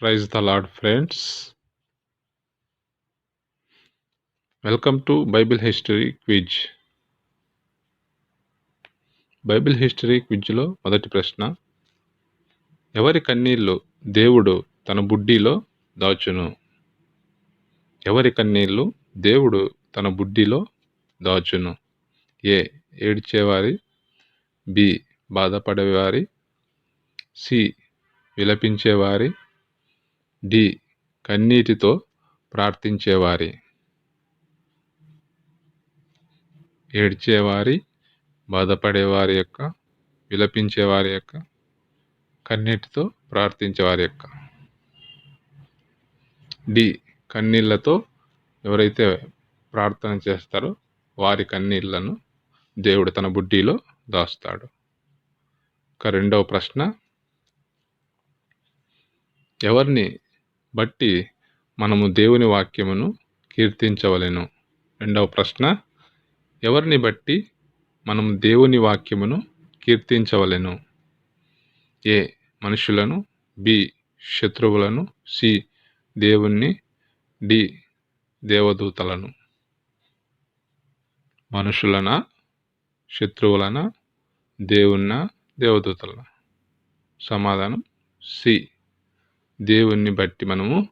Praise the lord friends. Welcome to Bible history quiz. Bible history క్విజ్లో మొదటి ప్రశ్న ఎవరి కన్నీళ్ళు దేవుడు తన బుడ్డిలో దాచును? ఎవరి కన్నీళ్ళు దేవుడు తన బుడ్డిలో దాచును? ఏ ఏడ్చేవారి? బి బాధపడేవారి? సి విలపించేవారి? డి. కన్నీటితో ప్రార్థించేవారి. ఏడ్చేవారి బాధపడేవారి యొక్క విలపించేవారి యొక్క కన్నీటితో ప్రార్థించేవారి యొక్క. డి. కన్నీళ్ళతో ఎవరైతే ప్రార్థన చేస్తారో వారి కన్నీళ్ళను దేవుడు తన బుడ్డిలో దాస్తాడు. ఇక రెండవ ప్రశ్న ఎవరిని బట్టి మనము దేవుని వాక్యమును కీర్తించవలెను. రెండవ ప్రశ్న ఎవరిని బట్టి మనము దేవుని వాక్యమును కీర్తించవలెను? ఏ మనుషులను బి శత్రువులను సి దేవుణ్ణి డి దేవదూతలను? మనుషులన శత్రువులన దేవున్న దేవదూతలన? సమాధానం సి దేవుణ్ణి బట్టి మనము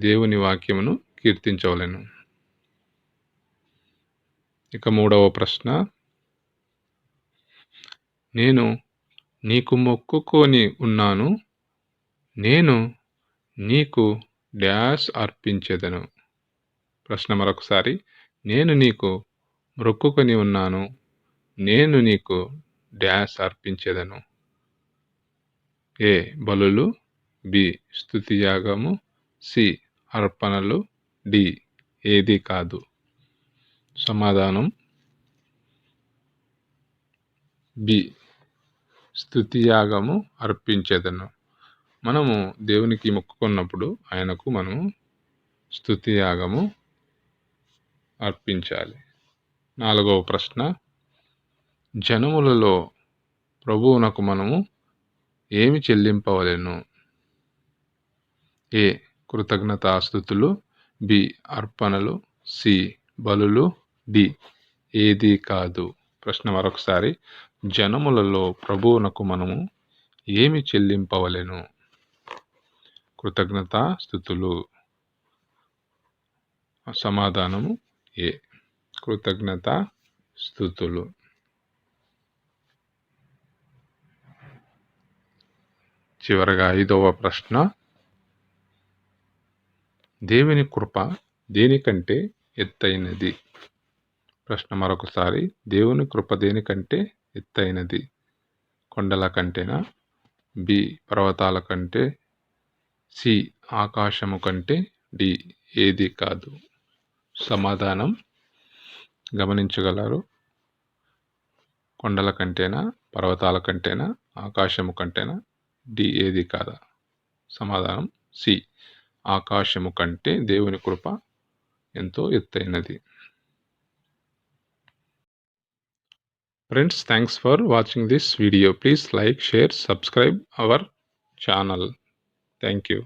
దేవుని వాక్యమును కీర్తించవలను. ఇక మూడవ ప్రశ్న. నేను నీకు మొక్కుకొని ఉన్నాను నేను నీకు డ్యాష్ అర్పించేదను. ప్రశ్న మరొకసారి. నేను నీకు మొక్కుకొని ఉన్నాను నేను నీకు డ్యాష్ అర్పించేదను. ఏ బలులు? బి. స్థుతి యాగము సి. అర్పణలు. డి. ఏది కాదు. సమాధానం. బి. స్థుతి యాగము అర్పించేదను. మనము దేవునికి మొక్కుకున్నప్పుడు ఆయనకు మనము స్థుతి యాగము అర్పించాలి. నాలుగవ ప్రశ్న. జనములలో ప్రభువునకు మనము ఏమి చెల్లింపవలెను? ఏ కృతజ్ఞతాస్థుతులు బి అర్పణలు సి బలులు డి ఏది కాదు. ప్రశ్న మరొకసారి. జనములలో ప్రభువునకు మనము ఏమి చెల్లింపవలెను? కృతజ్ఞత స్థుతులు సమాధానము ఏ. కృతజ్ఞత స్థుతులు చివరగా ఐదవ ప్రశ్న. దేవుని కృప దేనికంటే ఎత్తైనది? ప్రశ్న మరొకసారి. దేవుని కృప దేనికంటే ఎత్తైనది? కొండల కంటేనా? బి. పర్వతాల కంటే? సి. ఆకాశము కంటే? డి. ఏది కాదు. సమాధానం గమనించగలరు. కొండల కంటేనా? పర్వతాల కంటేనా? ఆకాశము కంటేనా? డి. ఏది కాదా? సమాధానం సి. ఆకాశము కంటే దేవుని కృప ఎంతో ఎత్తైనది. Friends thanks for watching this video please like share subscribe our channel thank you